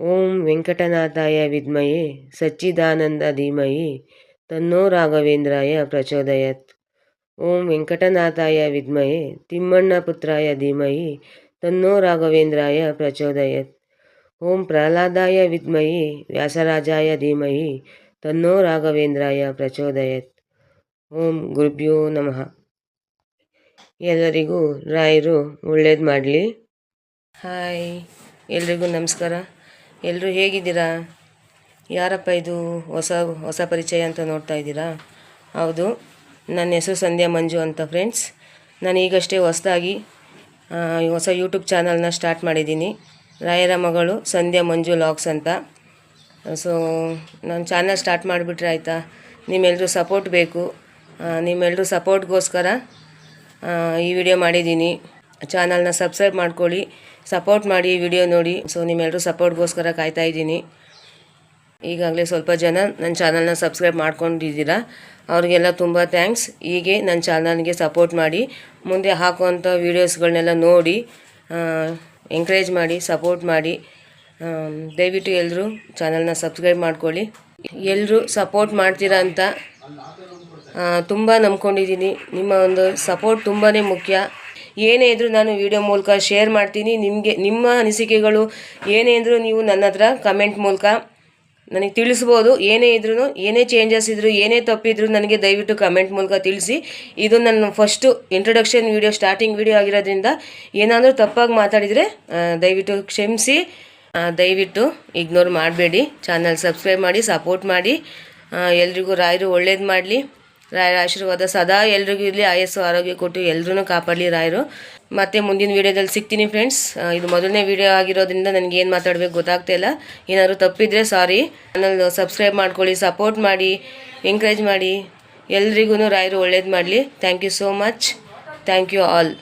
ಓಂ ವೆಂಕಟನಾಥಾಯ ವಿದ್ಮಯಿ ಸಚ್ಚಿದಾನಂದ ಧೀಮಯಿ ತನ್ನೋ ರಾಘವೇಂದ್ರಾಯ ಪ್ರಚೋದಯತ್. ಓಂ ವೆಂಕಟನಾಥಾಯ ವಿದ್ಮಯೇ ತಿಮ್ಮಣ್ಣ ಪುತ್ರಾಯ ಧೀಮಯಿ ತನ್ನೋ ರಾಘವೇಂದ್ರಾಯ ಪ್ರಚೋದಯತ್. ಓಂ ಪ್ರಹ್ಲಾದಾಯ ವಿದ್ಮಯಿ ವ್ಯಾಸರಾಜಾಯ ಧೀಮಯಿ ತನ್ನೋ ರಾಘವೇಂದ್ರಾಯ ಪ್ರಚೋದಯತ್. ಓಂ ಗುರುಭ್ಯೋ ನಮಃ. ಎಲ್ಲರಿಗೂ ರಾಯರು ಒಳ್ಳೇದು ಮಾಡಲಿ. ಹಾಯ್, ಎಲ್ರಿಗೂ ನಮಸ್ಕಾರ. ಎಲ್ಲರೂ ಹೇಗಿದ್ದೀರಾ? ಯಾರಪ್ಪ ಇದು ಹೊಸ ಹೊಸ ಪರಿಚಯ ಅಂತ ನೋಡ್ತಾ ಇದ್ದೀರಾ? ಹೌದು, ನನ್ನ ಹೆಸರು ಸಂಧ್ಯಾ ಮಂಜು ಅಂತ ಫ್ರೆಂಡ್ಸ್ ನಾನು ಈಗಷ್ಟೇ ಹೊಸದಾಗಿ ಹೊಸ ಯೂಟ್ಯೂಬ್ ಚಾನಲ್ನ ಸ್ಟಾರ್ಟ್ ಮಾಡಿದ್ದೀನಿ. ರಾಯರ ಮಗಳು ಸಂಧ್ಯಾ ಮಂಜು ಲಾಗ್ಸ್ ಅಂತ. ಸೊ ನಾನು ಚಾನಲ್ ಸ್ಟಾರ್ಟ್ ಮಾಡಿಬಿಟ್ರೆ ಆಯಿತಾ? ನಿಮ್ಮೆಲ್ಲರೂ ಸಪೋರ್ಟ್ ಬೇಕು. ನಿಮ್ಮೆಲ್ಲರೂ ಸಪೋರ್ಟ್ಗೋಸ್ಕರ ಈ ವಿಡಿಯೋ ಮಾಡಿದ್ದೀನಿ. ಚಾನಲ್ನ ಸಬ್ಸ್ಕ್ರೈಬ್ ಮಾಡ್ಕೊಳ್ಳಿ ಸಪೋರ್ಟ್ ಮಾಡಿ ವಿಡಿಯೋ ನೋಡಿ. ಸೊ ನಿಮ್ಮೆಲ್ಲರೂ ಸಪೋರ್ಟ್ಗೋಸ್ಕರ ಕಾಯ್ತಾ ಇದ್ದೀನಿ. ಈಗಾಗಲೇ ಸ್ವಲ್ಪ ಜನ ನನ್ನ ಚಾನಲ್ನ ಸಬ್ಸ್ಕ್ರೈಬ್ ಮಾಡ್ಕೊಂಡಿದ್ದೀರಾ. ಅವ್ರಿಗೆಲ್ಲ ತುಂಬ ಥ್ಯಾಂಕ್ಸ್ ಹೀಗೆ ನನ್ನ ಚಾನಲ್ಗೆ ಸಪೋರ್ಟ್ ಮಾಡಿ, ಮುಂದೆ ಹಾಕುವಂಥ ವೀಡಿಯೋಸ್ಗಳನ್ನೆಲ್ಲ ನೋಡಿ ಎಂಕರೇಜ್ ಮಾಡಿ ಸಪೋರ್ಟ್ ಮಾಡಿ ದಯವಿಟ್ಟು ಎಲ್ಲರೂ ಚಾನಲ್ನ ಸಬ್ಸ್ಕ್ರೈಬ್ ಮಾಡ್ಕೊಳ್ಳಿ. ಎಲ್ಲರೂ ಸಪೋರ್ಟ್ ಮಾಡ್ತೀರಾ ಅಂತ ತುಂಬ ನಂಬ್ಕೊಂಡಿದ್ದೀನಿ. ನಿಮ್ಮ ಒಂದು ಸಪೋರ್ಟ್ ತುಂಬಾ ಮುಖ್ಯ. ಏನೇ ಇದ್ದರೂ ನಾನು ವಿಡಿಯೋ ಮೂಲಕ ಶೇರ್ ಮಾಡ್ತೀನಿ. ನಿಮಗೆ, ನಿಮ್ಮ ಅನಿಸಿಕೆಗಳು ಏನೇ ಇದ್ರೂ ನೀವು ನನ್ನ ಹತ್ರ ಕಮೆಂಟ್ ಮೂಲಕ ನನಗೆ ತಿಳಿಸ್ಬೋದು. ಏನೇ ಇದ್ರೂ ಏನೇ ಚೇಂಜಸ್ ಇದ್ದರೂ ಏನೇ ತಪ್ಪಿದ್ರು ನನಗೆ ದಯವಿಟ್ಟು ಕಮೆಂಟ್ ಮೂಲಕ ತಿಳಿಸಿ. ಇದು ನನ್ನ first introduction video starting video ಆಗಿರೋದ್ರಿಂದ ಏನಾದರೂ ತಪ್ಪಾಗಿ ಮಾತಾಡಿದರೆ ದಯವಿಟ್ಟು ಕ್ಷಮಿಸಿ. ದಯವಿಟ್ಟು ಇಗ್ನೋರ್ ಮಾಡಬೇಡಿ. ಚಾನಲ್ ಸಬ್ಸ್ಕ್ರೈಬ್ ಮಾಡಿ ಸಪೋರ್ಟ್ ಮಾಡಿ. ಎಲ್ರಿಗೂ ರಾಯರು ಒಳ್ಳೇದು ಮಾಡಲಿ. ರಾಯರ ಆಶೀರ್ವಾದ. ಸದಾ ಎಲ್ರಿಗೂ ಇರಲಿ, ಆಯಸ್ಸು, ಆರೋಗ್ಯ ಕೊಟ್ಟು ಎಲ್ಲರೂ ಕಾಪಾಡಲಿ ರಾಯರು. ಮತ್ತೆ ಮುಂದಿನ ವೀಡಿಯೋದಲ್ಲಿ ಸಿಗ್ತೀನಿ ಫ್ರೆಂಡ್ಸ್ ಇದು ಮೊದಲನೇ ವೀಡಿಯೋ ಆಗಿರೋದ್ರಿಂದ ನನಗೆ ಏನು ಮಾತಾಡಬೇಕು ಗೊತ್ತಾಗ್ತಾ ಇಲ್ಲ. ಏನಾದರೂ ತಪ್ಪಿದ್ರೆ ಸಾರಿ ಚಾನಲ್ ಸಬ್ಸ್ಕ್ರೈಬ್ ಮಾಡ್ಕೊಳ್ಳಿ ಸಪೋರ್ಟ್ ಮಾಡಿ ಎಂಕರೇಜ್ ಮಾಡಿ. ಎಲ್ರಿಗೂ ರಾಯರು ಒಳ್ಳೇದು ಮಾಡಲಿ. Thank you so much thank you all